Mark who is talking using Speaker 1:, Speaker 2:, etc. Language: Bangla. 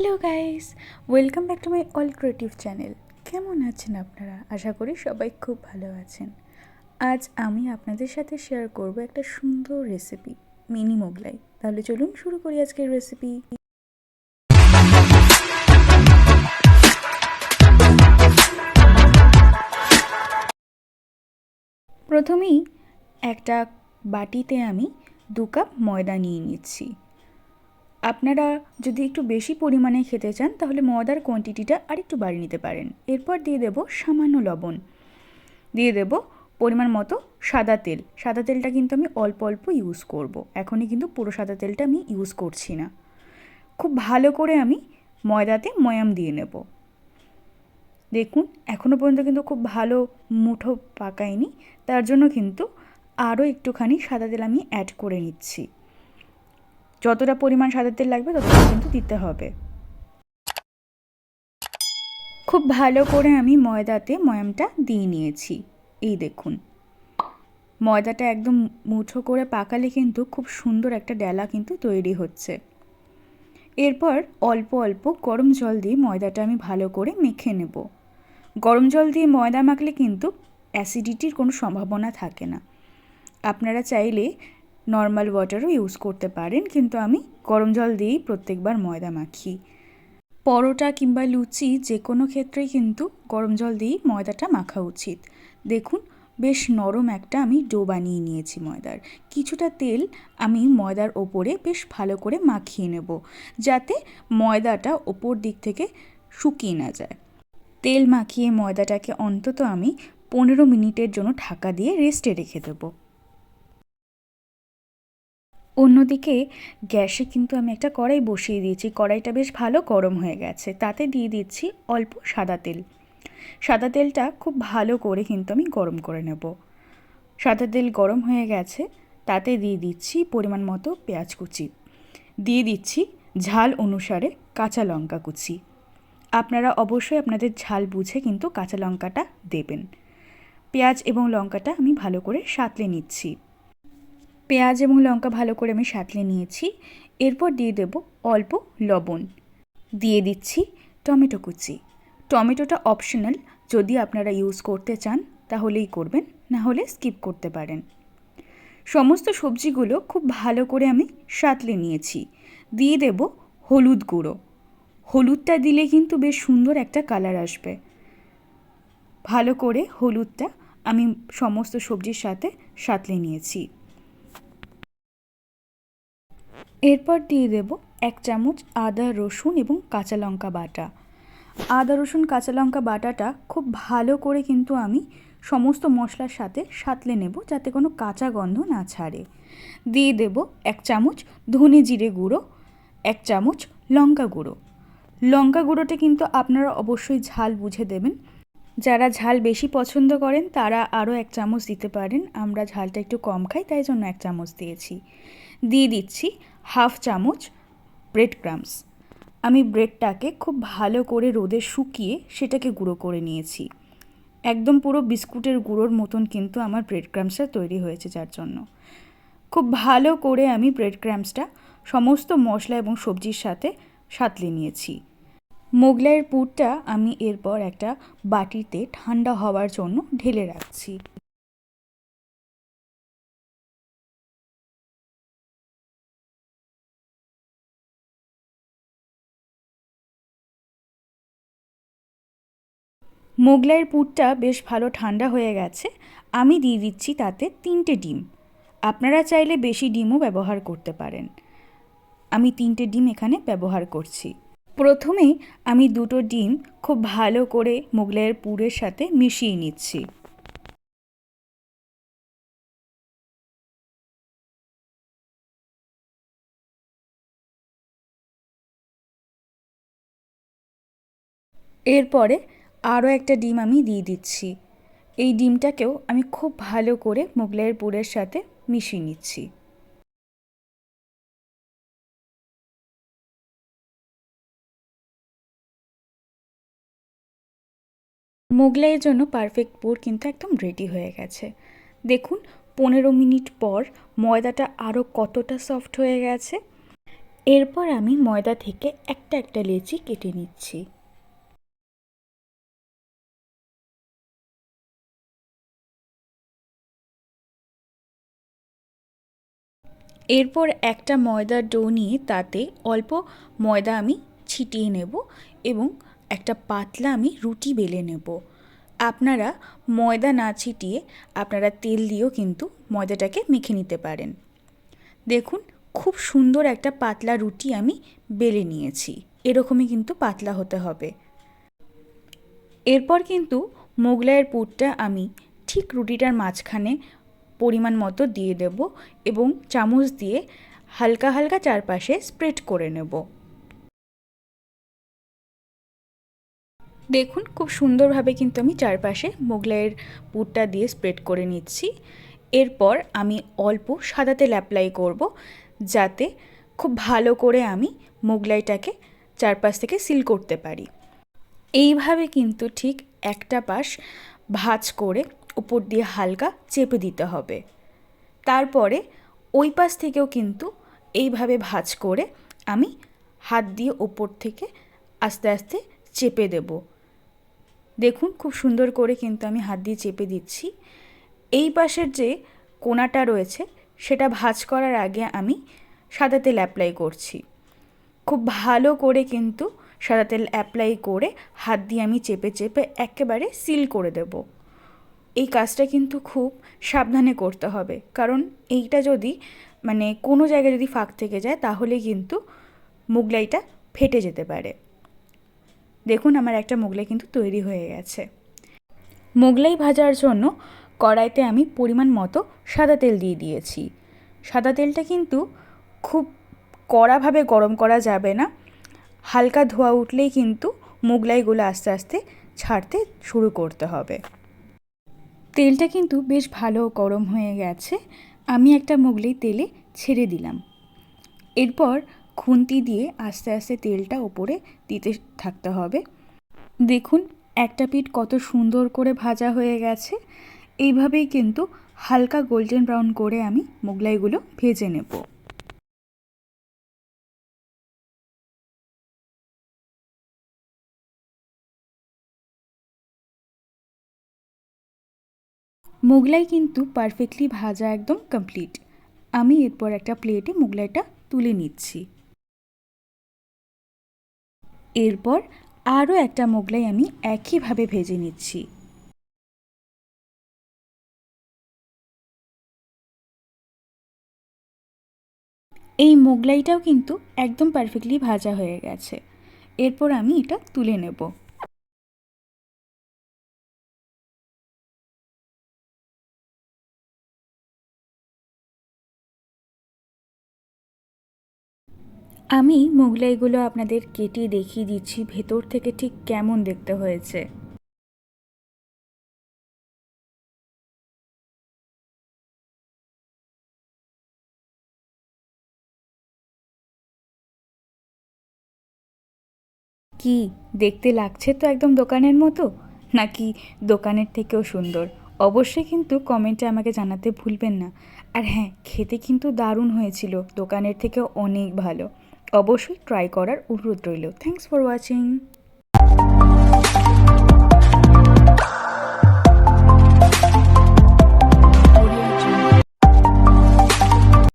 Speaker 1: Hello guys, welcome back to my all creative channel. কেমন আছেন আপনারা? আশা করি সবাই খুব ভালো আছেন। আজ আমি আপনাদের সাথে শেয়ার করব একটা সুন্দর রেসিপি মিনি মোগলাই। তাহলে চলুন শুরু করি আজকের রেসিপি প্রথমেই একটা বাটিতে আমি দু কাপ ময়দা নিয়ে নিচ্ছি। আপনারা যদি একটু বেশি পরিমাণে খেতে চান, তাহলে ময়দার কোয়ান্টিটিটা আর একটু বাড়িয়ে নিতে পারেন। এরপর দিয়ে দেব সামান্য লবণ। দিয়ে দেব পরিমাণ মতো সাদা তেল। সাদা তেলটা কিন্তু আমি অল্প অল্প ইউজ করব। এখনই কিন্তু পুরো সাদা তেলটা আমি ইউজ করছি না। খুব ভালো করে আমি ময়দাতে ময়াম দিয়ে নেব। দেখুন এখনও পর্যন্ত কিন্তু খুব ভালো মুঠো পাকায়নি। তার জন্য কিন্তু আরও একটুখানি সাদা তেল আমি অ্যাড করে নিচ্ছি। যতটা পরিমাণ সাদা তেল লাগবে, ততটা কিন্তু দিতে হবে। খুব ভালো করে আমি ময়দাতে ময়ামটা দিয়ে নিয়েছি। এই দেখুন। ময়দাটা একদম মুঠো করে পাকালে কিন্তু খুব সুন্দর একটা ডেলা কিন্তু তৈরি হচ্ছে। এরপর অল্প অল্প গরম জল দিয়ে ময়দাটা আমি ভালো করে মেখে নেব। গরম জল দিয়ে ময়দা মাখলে কিন্তু অ্যাসিডিটির কোনো সম্ভাবনা থাকে না। আপনারা চাইলে নর্মাল ওয়াটারও ইউজ করতে পারেন, কিন্তু আমি গরম জল দিয়েই প্রত্যেকবার ময়দা মাখি। পরোটা কিংবা লুচি যে কোনো ক্ষেত্রেই কিন্তু গরম জল দিয়েই ময়দাটা মাখা উচিত। দেখুন, বেশ নরম একটা আমি ডো বানিয়ে নিয়েছি ময়দার। কিছুটা তেল আমি ময়দার ওপরে বেশ ভালো করে মাখিয়ে নেব, যাতে ময়দাটা ওপর দিক থেকে শুকিয়ে না যায়। তেল মাখিয়ে ময়দাটাকে অন্তত আমি পনেরো মিনিটের জন্য ঢাকা দিয়ে রেস্টে রেখে দেবো। অন্যদিকে গ্যাসে কিন্তু আমি একটা কড়াই বসিয়ে দিয়েছি। কড়াইটা বেশ ভালো গরম হয়ে গেছে। তাতে দিয়ে দিচ্ছি অল্প সাদা তেল। সাদা তেলটা খুব ভালো করে কিন্তু আমি গরম করে নেব। সাদা তেল গরম হয়ে গেছে। তাতে দিয়ে দিচ্ছি পরিমাণ মতো পেঁয়াজ কুচি। দিয়ে দিচ্ছি ঝাল অনুসারে কাঁচা লঙ্কা কুচি। আপনারা অবশ্যই আপনাদের ঝাল বুঝে কিন্তু কাঁচা লঙ্কাটা দেবেন। পেঁয়াজ এবং লঙ্কাটা আমি ভালো করে সাঁতলে নিচ্ছি। পেঁয়াজ এবং লঙ্কা ভালো করে আমি সাঁতলে নিয়েছি। এরপর দিয়ে দেব অল্প লবণ। দিয়ে দিচ্ছি টমেটো কুচি। টমেটোটা অপশনাল যদি আপনারা ইউজ করতে চান, তাহলেই করবেন, না হলে স্কিপ করতে পারেন। সমস্ত সবজিগুলো খুব ভালো করে আমি সাঁতলে নিয়েছি। দিয়ে দেব হলুদ গুঁড়ো। হলুদটা দিলে কিন্তু বেশ সুন্দর একটা কালার আসবে। ভালো করে হলুদটা আমি সমস্ত সবজির সাথে সাঁতলে নিয়েছি। এরপর দিয়ে দেব এক চামচ আদা, রসুন এবং কাঁচা লঙ্কা বাটা। আদা, রসুন, কাঁচা লঙ্কা বাটাটা খুব ভালো করে কিন্তু আমি সমস্ত মশলার সাথে সাঁতলে নেব যাতে কোনো কাঁচা গন্ধ না ছাড়ে। দিয়ে দেব এক চামচ ধনে জিরে গুঁড়ো, এক চামচ লঙ্কা গুঁড়ো। লঙ্কা গুঁড়োটা কিন্তু আপনারা অবশ্যই ঝাল বুঝে দেবেন। যারা ঝাল বেশি পছন্দ করেন তারা আরও এক চামচ দিতে পারেন। আমরা ঝালটা একটু কম খাই, তাই জন্য এক চামচ দিয়েছি। দিয়ে দিচ্ছি হাফ চামচ ব্রেড ক্রামস আমি ব্রেডটাকে খুব ভালো করে রোদে শুকিয়ে সেটাকে গুঁড়ো করে নিয়েছি। একদম পুরো বিস্কুটের গুঁড়োর মতন কিন্তু আমার ব্রেড ক্রামসটা তৈরি হয়েছে যার জন্য। খুব ভালো করে আমি ব্রেড ক্রামসটা সমস্ত মশলা এবং সবজির সাথে সাঁতলে নিয়েছি। মোগলাইয়ের পুরটা আমি এরপর একটা বাটিতে ঠান্ডা হওয়ার জন্য ঢেলে রাখছি। মোগলাইয়ের পুরটা বেশ ভালো ঠান্ডা হয়ে গেছে। আমি দিয়ে দিচ্ছি তাতে তিনটে ডিম। আপনারা চাইলে বেশি ডিমও ব্যবহার করতে পারেন। আমি তিনটে ডিম এখানে ব্যবহার করছি। প্রথমে আমি দুটো ডিম খুব ভালো করে মোগলাইয়ের পুরের সাথে মিশিয়ে নিচ্ছি। এরপরে আরও একটা ডিম আমি দিয়ে দিচ্ছি। এই ডিমটাকেও আমি খুব ভালো করে মোগলাইয়ের পুরের সাথে মিশিয়ে নিচ্ছি। মোগলাইয়ের জন্য পারফেক্ট পুর কিন্তু একদম রেডি হয়ে গেছে। দেখুন, পনেরো মিনিট পর ময়দাটা আরও কতটা সফট হয়ে গেছে। এরপর আমি ময়দা থেকে একটা একটা লেচি কেটে নিচ্ছি। এরপর একটা ময়দার ডো নিয়ে তাতে অল্প ময়দা আমি ছিটিয়ে নেব এবং একটা পাতলা আমি রুটি বেলে নেব। আপনারা ময়দা না ছিটিয়ে আপনারা তেল দিয়েও কিন্তু ময়দাটাকে মেখে নিতে পারেন। দেখুন, খুব সুন্দর একটা পাতলা রুটি আমি বেলে নিয়েছি। এরকমই কিন্তু পাতলা হতে হবে। এরপর কিন্তু মোগলাইয়ের পুরটা আমি ঠিক রুটিটার মাঝখানে পরিমাণ মতো দিয়ে দেব এবং চামচ দিয়ে হালকা হালকা চারপাশে স্প্রেড করে নেব। দেখুন, খুব সুন্দরভাবে কিন্তু আমি চারপাশে মোগলাইয়ের পুরটা দিয়ে স্প্রেড করে নিচ্ছি। এরপর আমি অল্প সাদা তেল অ্যাপ্লাই করব যাতে খুব ভালো করে আমি মোগলাইটাকে চারপাশ থেকে সিল করতে পারি। এইভাবে কিন্তু ঠিক একটা পাশ ভাজ করে উপর দিয়ে হালকা চেপে দিতে হবে। তারপরে ওই পাশ থেকেও কিন্তু এইভাবে ভাজ করে আমি হাত দিয়ে ওপর থেকে আস্তে আস্তে চেপে দেব। দেখুন খুব সুন্দর করে কিন্তু আমি হাত দিয়ে চেপে দিচ্ছি। এই পাশের যে কোনাটা রয়েছে, সেটা ভাজ করার আগে আমি সাদা তেল অ্যাপ্লাই করছি। খুব ভালো করে কিন্তু সাদা তেল অ্যাপ্লাই করে হাত দিয়ে আমি চেপে চেপে একেবারে সিল করে দেব। এই কাজটা কিন্তু খুব সাবধানে করতে হবে। কারণ এইটা যদি মানে কোনো জায়গায় যদি ফাঁক থেকে যায়, তাহলে কিন্তু মুগলাইটা ফেটে যেতে পারে। দেখুন আমার একটা মোগলাই কিন্তু তৈরি হয়ে গেছে। মোগলাই ভাজার জন্য কড়াইতে আমি পরিমাণ মতো সাদা তেল দিয়ে দিয়েছি। সাদা তেলটা কিন্তু খুব কড়াভাবে গরম করা যাবে না। হালকা ধোয়া উঠলেই কিন্তু মোগলাইগুলো আস্তে আস্তে ছাড়তে শুরু করতে হবে। তেলটা কিন্তু বেশ ভালো গরম হয়ে গেছে। আমি একটা মোগলাই তেলে ছেড়ে দিলাম। এরপর খুন্তি দিয়ে আস্তে আস্তে তেলটা ওপরে দিতে থাকতে হবে। দেখুন, একটা পিঠ কত সুন্দর করে ভাজা হয়ে গেছে। এইভাবেই কিন্তু হালকা গোল্ডেন ব্রাউন করে আমি মোগলাইগুলো ভেজে নেব। মোগলাই কিন্তু পারফেক্টলি ভাজা একদম কমপ্লিট আমি এরপর একটা প্লেটে মোগলাইটা তুলে নিচ্ছি। এরপর আরও একটা মোগলাই আমি একইভাবে ভেজে নিচ্ছি। এই মোগলাইটাও কিন্তু একদম পারফেক্টলি ভাজা হয়ে গেছে। এরপর আমি এটা তুলে নেব। আমি মোগলাইগুলো আপনাদের কেটে দেখিয়ে দিচ্ছি, ভেতর থেকে ঠিক কেমন দেখতে হয়েছে। কি, দেখতে লাগছে তো একদম দোকানের মতো? নাকি দোকানের থেকেও সুন্দর? অবশ্যই কিন্তু কমেন্টে আমাকে জানাতে ভুলবেন না। আর হ্যাঁ খেতে কিন্তু দারুণ হয়েছিল। দোকানের থেকেও অনেক ভালো। অবশ্যই ট্রাই করার অনুরোধ রইল। Thanks for watching